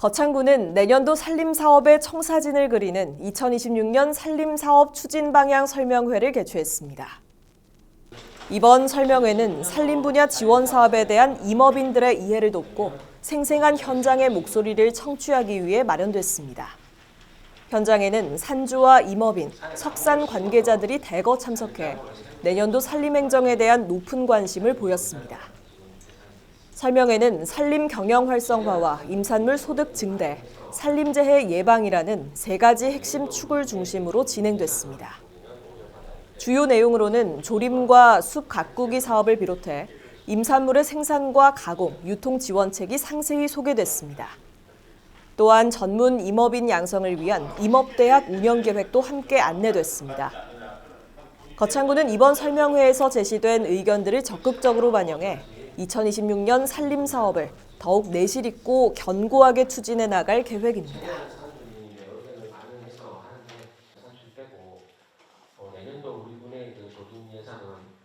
거창구는 내년도 산림사업의 청사진을 그리는 2026년 산림사업 추진 방향 설명회를 개최했습니다. 이번 설명회는 산림 분야 지원 사업에 대한 임업인들의 이해를 돕고 생생한 현장의 목소리를 청취하기 위해 마련됐습니다. 현장에는 산주와 임업인, 석산 관계자들이 대거 참석해 내년도 산림행정에 대한 높은 관심을 보였습니다. 설명회는 산림 경영 활성화와 임산물 소득 증대, 산림재해 예방이라는 세 가지 핵심 축을 중심으로 진행됐습니다. 주요 내용으로는 조림과 숲 가꾸기 사업을 비롯해 임산물의 생산과 가공, 유통 지원책이 상세히 소개됐습니다. 또한 전문 임업인 양성을 위한 임업대학 운영 계획도 함께 안내됐습니다. 거창구는 이번 설명회에서 제시된 의견들을 적극적으로 반영해 2026년 산림 사업을 더욱 내실 있고 견고하게 추진해 나갈 계획입니다. 어, 내년도 우리 군의 그 조림 예산은